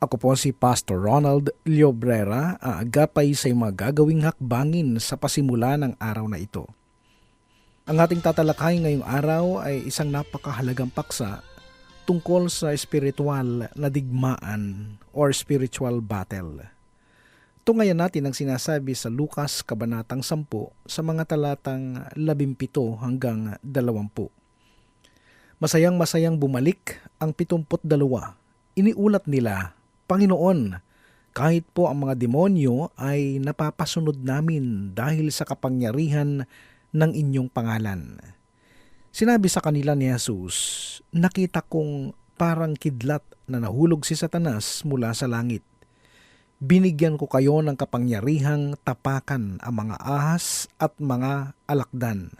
Ako po si Pastor Ronald Llobrera, aagapay sa mga gagawing hakbangin sa pasimula ng araw na ito. Ang ating tatalakay ngayong araw ay isang napakahalagang paksa tungkol sa spiritual na digmaan or spiritual battle. Tungayan natin ang sinasabi sa Lukas Kabanatang 10 sa mga talatang 17 hanggang 20. Masayang masayang bumalik ang 72. Iniulat nila, Panginoon, kahit po ang mga demonyo ay napapasunod namin dahil sa kapangyarihan ng inyong pangalan. Sinabi sa kanila ni Jesus, nakita kong parang kidlat na nahulog si Satanas mula sa langit. Binigyan ko kayo ng kapangyarihang tapakan ang mga ahas at mga alakdan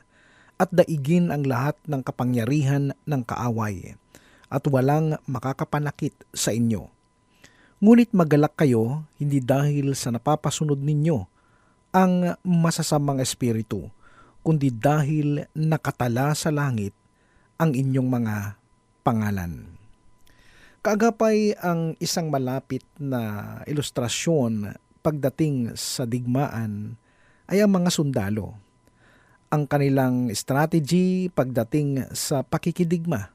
at daigin ang lahat ng kapangyarihan ng kaaway at walang makakapanakit sa inyo. Ngunit magalak kayo hindi dahil sa napapasunod ninyo ang masasamang espiritu, kundi dahil nakatala sa langit ang inyong mga pangalan. Kaagapay ang isang malapit na ilustrasyon pagdating sa digmaan ay ang mga sundalo ang kanilang strategy pagdating sa pakikidigma.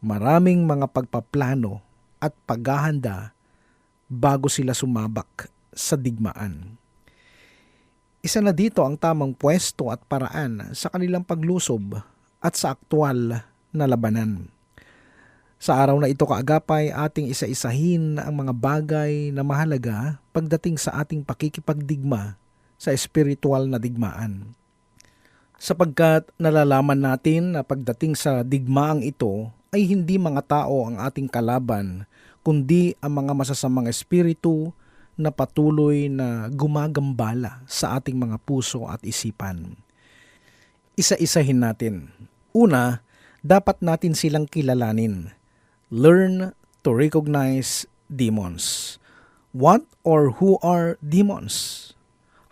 Maraming mga pagpaplano at paghahanda bago sila sumabak sa digmaan. Isa na dito ang tamang pwesto at paraan sa kanilang paglusob at sa aktwal na labanan. Sa araw na ito kaagapay ating isa-isahin ang mga bagay na mahalaga pagdating sa ating pakikipagdigma sa espiritual na digmaan sapagkat nalalaman natin na pagdating sa digmaang ito ay hindi mga tao ang ating kalaban, kundi ang mga masasamang espiritu na patuloy na gumagambala sa ating mga puso at isipan. Isa-isahin natin. Una, dapat natin silang kilalanin. Learn to recognize demons. What or who are demons?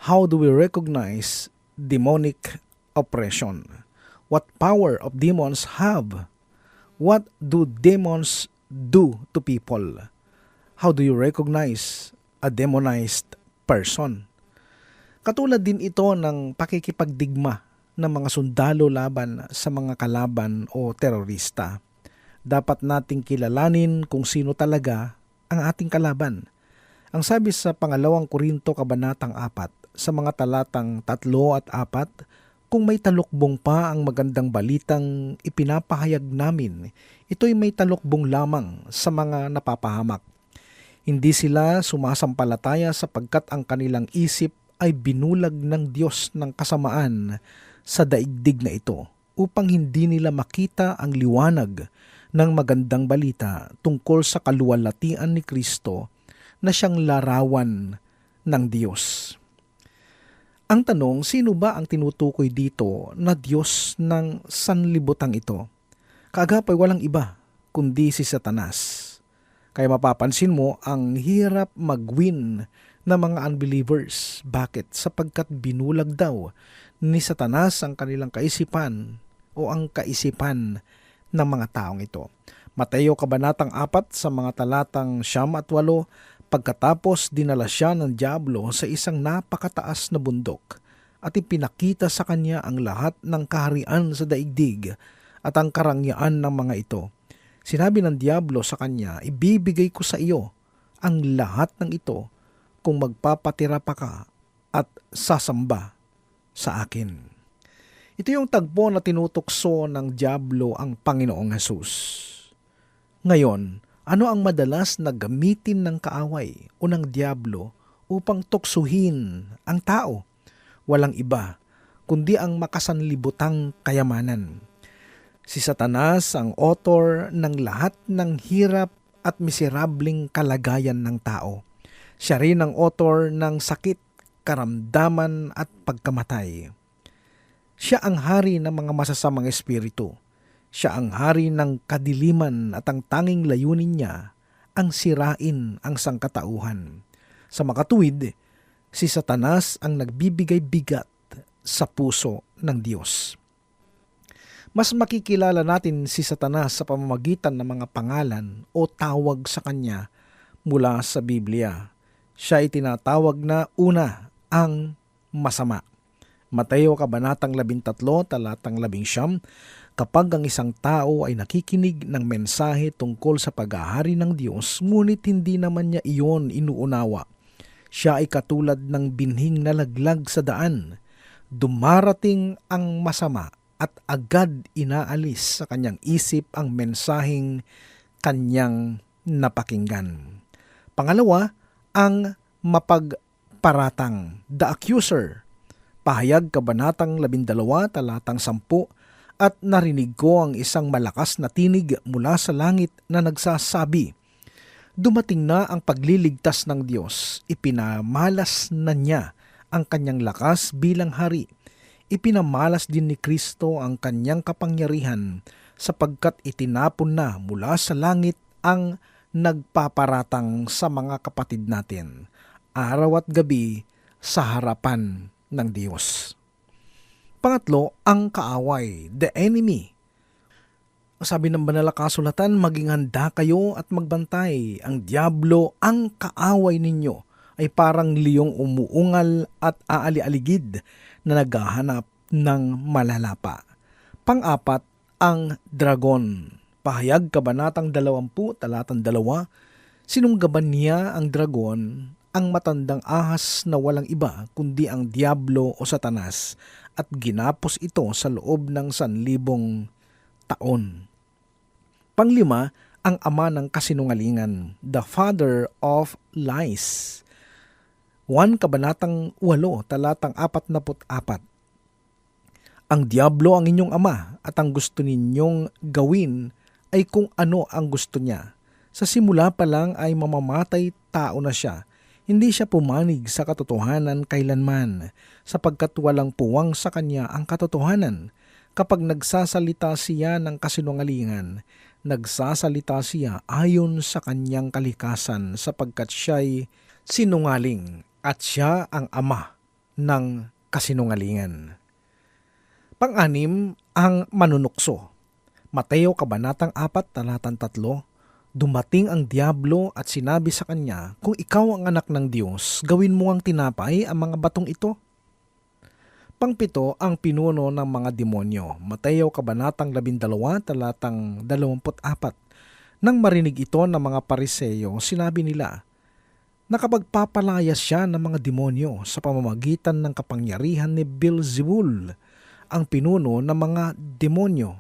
How do we recognize demonic oppression? What power of demons have? What do demons do to people? How do you recognize a demonized person? Katulad din ito ng pakikipagdigma ng mga sundalo laban sa mga kalaban o terorista. Dapat nating kilalanin kung sino talaga ang ating kalaban. Ang sabi sa pangalawang Korinto Kabanatang 4 sa mga talatang 3 at 4, kung may talukbong pa ang magandang balitang ipinapahayag namin, ito'y may talukbong lamang sa mga napapahamak. Hindi sila sumasampalataya sapagkat ang kanilang isip ay binulag ng Diyos ng kasamaan sa daigdig na ito upang hindi nila makita ang liwanag ng magandang balita tungkol sa kaluwalhatian ni Kristo na siyang larawan ng Diyos. Ang tanong, sino ba ang tinutukoy dito na Diyos ng sanlibutang ito? Kaagapay walang iba, kundi si Satanas. Kaya mapapansin mo, ang hirap mag-win ng mga unbelievers. Bakit? Sapagkat binulag daw ni Satanas ang kanilang kaisipan o ang kaisipan ng mga taong ito. Mateo Kabanatang 4 sa mga talatang siyam at walo, Pagkatapos dinala siya ng Diablo sa isang napakataas na bundok at ipinakita sa kanya ang lahat ng kaharian sa daigdig at ang karangyaan ng mga ito. Sinabi ng Diablo sa kanya, ibibigay ko sa iyo ang lahat ng ito kung magpapatira pa ka at sasamba sa akin. Ito yung tagpo na tinutukso ng Diablo ang Panginoong Hesus. Ngayon, ano ang madalas na gamitin ng kaaway o ng diablo upang tuksuhin ang tao? Walang iba, kundi ang makasanlibutang kayamanan. Si Satanas ang author ng lahat ng hirap at miserabling kalagayan ng tao. Siya rin ang author ng sakit, karamdaman at pagkamatay. Siya ang hari ng mga masasamang espiritu. Siya ang hari ng kadiliman at ang tanging layunin niya ang sirain ang sangkatauhan. Sa makatuwid, si Satanas ang nagbibigay bigat sa puso ng Diyos. Mas makikilala natin si Satanas sa pamamagitan ng mga pangalan o tawag sa kanya mula sa Biblia. Siya ay tinatawag na una ang masama. Mateo Kabanatang 13, talatang 11, kapag ang isang tao ay nakikinig ng mensahe tungkol sa paghahari ng Diyos, ngunit hindi naman niya iyon inuunawa. Siya ay katulad ng binhing nalaglag sa daan. Dumarating ang masama at agad inaalis sa kanyang isip ang mensaheng kanyang napakinggan. Pangalawa, ang mapagparatang, the accuser. Pahayag Kabanatang 12, talatang 10, at narinig ko ang isang malakas na tinig mula sa langit na nagsasabi, Dumating na ang pagliligtas ng Diyos, ipinamalas na niya ang kanyang lakas bilang hari. Ipinamalas din ni Kristo ang kanyang kapangyarihan sapagkat itinapon na mula sa langit ang nagpaparatang sa mga kapatid natin, araw at gabi sa harapan ng Diyos. Pangatlo, ang kaaway, the enemy. Sabi ng banal na kasulatan, maging handa kayo at magbantay. Ang diablo, ang kaaway ninyo, ay parang liyong umuungal at aali-aligid na naghahanap ng malalapa. Pang-apat, ang dragon. Pahayag Kabanatang 20, talatang 2, sinunggaban niya ang dragon, ang matandang ahas na walang iba kundi ang diablo o satanas at ginapos ito sa loob ng sanlibong taon. Panglima, ang ama ng kasinungalingan, the father of lies. 1 Kabanatang 8, talatang 44. Ang diablo ang inyong ama at ang gusto ninyong gawin ay kung ano ang gusto niya. Sa simula pa lang ay mamamatay tao na siya. Hindi siya pumanig sa katotohanan kailanman sapagkat walang puwang sa kanya ang katotohanan. Kapag nagsasalita siya ng kasinungalingan, nagsasalita siya ayon sa kanyang kalikasan sapagkat siya'y sinungaling at siya ang ama ng kasinungalingan. Pang-anim, ang manunukso. Mateo Kabanatang 4, talatang 3, Dumating ang Diablo at sinabi sa kanya, Kung ikaw ang anak ng Diyos, gawin mo ang tinapay ang mga batong ito. Pangpito, ang pinuno ng mga demonyo. Mateo Kabanatang 12, talatang 24. Nang marinig ito ng mga pariseyo, sinabi nila, Nakapagpapalayas siya ng mga demonyo sa pamamagitan ng kapangyarihan ni Beelzebul, ang pinuno ng mga demonyo.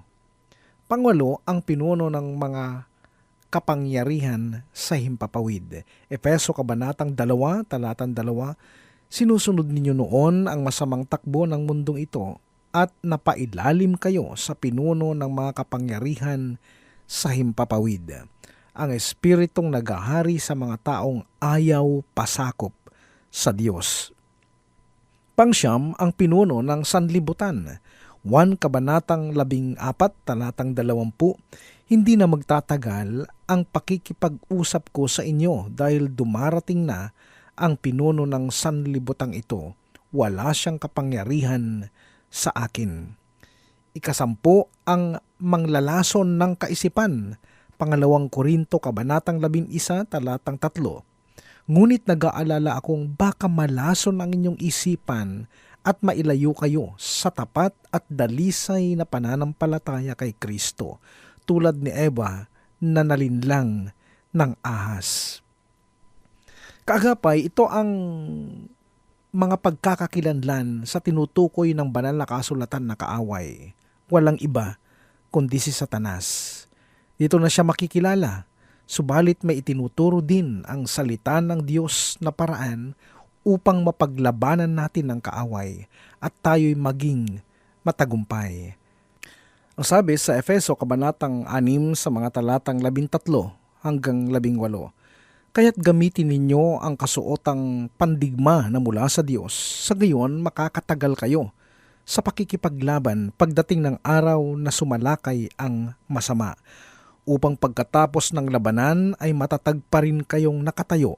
Pangwalo, ang pinuno ng mga kapangyarihan sa himpapawid. Epeso Kabanatang 2, talatang 2, Sinusunod ninyo noon ang masamang takbo ng mundong ito at napailalim kayo sa pinuno ng mga kapangyarihan sa himpapawid. Ang espiritong nagahari sa mga taong ayaw pasakop sa Diyos. Pangsyam ang pinuno ng sanlibutan. 1 Kabanatang 14, talatang 20, Hindi na magtatagal ang pakikipag-usap ko sa inyo dahil dumarating na ang pinuno ng sanlibutang ito. Wala siyang kapangyarihan sa akin. Ikasampo ang manglalason ng kaisipan. Pangalawang Korinto, Kabanatang 11, talatang 3. Ngunit nag-aalala akong baka malason ang inyong isipan at mailayo kayo sa tapat at dalisay na pananampalataya kay Kristo, tulad ni Eva na nalinlang ng ahas. Kaagapay, ito ang mga pagkakakilanlan sa tinutukoy ng banal na kasulatan na kaaway. Walang iba kundi si Satanas. Dito na siya makikilala, subalit may itinuturo din ang salita ng Diyos na paraan upang mapaglabanan natin ang kaaway at tayo'y maging matagumpay. Ang sabi sa Efeso Kabanatang 6 sa mga talatang 13 hanggang 18, Kaya't gamitin ninyo ang kasuotang pandigma na mula sa Diyos, sa gayon makakatagal kayo sa pakikipaglaban pagdating ng araw na sumalakay ang masama upang pagkatapos ng labanan ay matatag pa rin kayong nakatayo.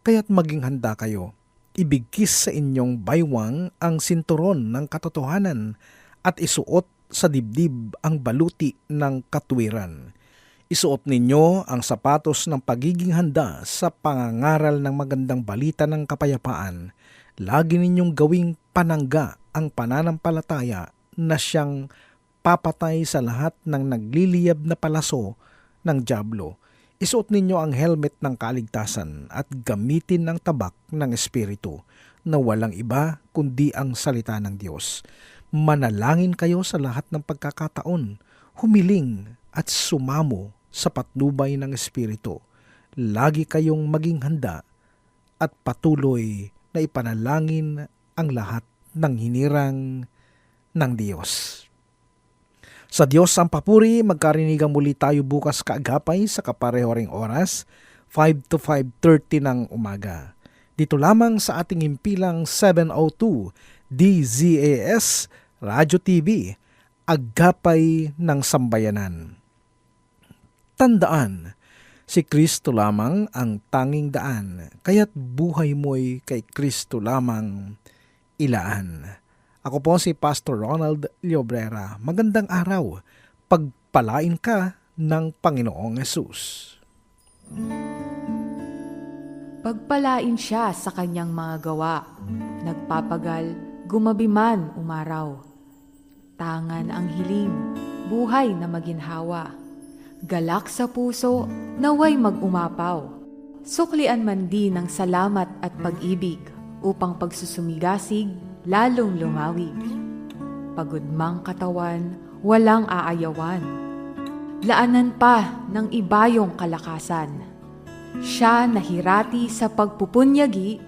Kaya't maging handa kayo. Ibigkis sa inyong baywang ang sinturon ng katotohanan at isuot sa dibdib ang baluti ng katwiran. Isuot ninyo ang sapatos ng pagiging handa sa pangangaral ng magandang balita ng kapayapaan. Lagi ninyong gawing panangga ang pananampalataya na siyang papatay sa lahat ng nagliliyab na palaso ng Diablo. Isuot ninyo ang helmet ng kaligtasan at gamitin ng tabak ng Espiritu na walang iba kundi ang salita ng Diyos. Manalangin kayo sa lahat ng pagkakataon, humiling at sumamo sa patnubay ng Espiritu. Lagi kayong maging handa at patuloy na ipanalangin ang lahat ng hinirang ng Diyos. Sa Diyos ang papuri, magkarinigang muli tayo bukas kaagapay sa kapareho ring oras, 5 to 5.30 ng umaga. Dito lamang sa ating impilang 702 DZAS Radio TV, Agapay ng Sambayanan. Tandaan, si Kristo lamang ang tanging daan, kaya't buhay mo'y kay Kristo lamang ilaan. Ako po si Pastor Ronald Llobrera. Magandang araw. Pagpalain ka ng Panginoong Yesus. Pagpalain siya sa kanyang mga gawa. Nagpapagal, gumabi man umaraw. Tangan ang hiling, buhay na maginhawa. Galak sa puso, naway mag-umapaw. Suklian man din ng salamat at pag-ibig upang pagsusumigasig lalong lumawig. Pagod mang katawan, walang aayawan. Laanan pa ng ibayong kalakasan. Siya nahirati sa pagpupunyagi,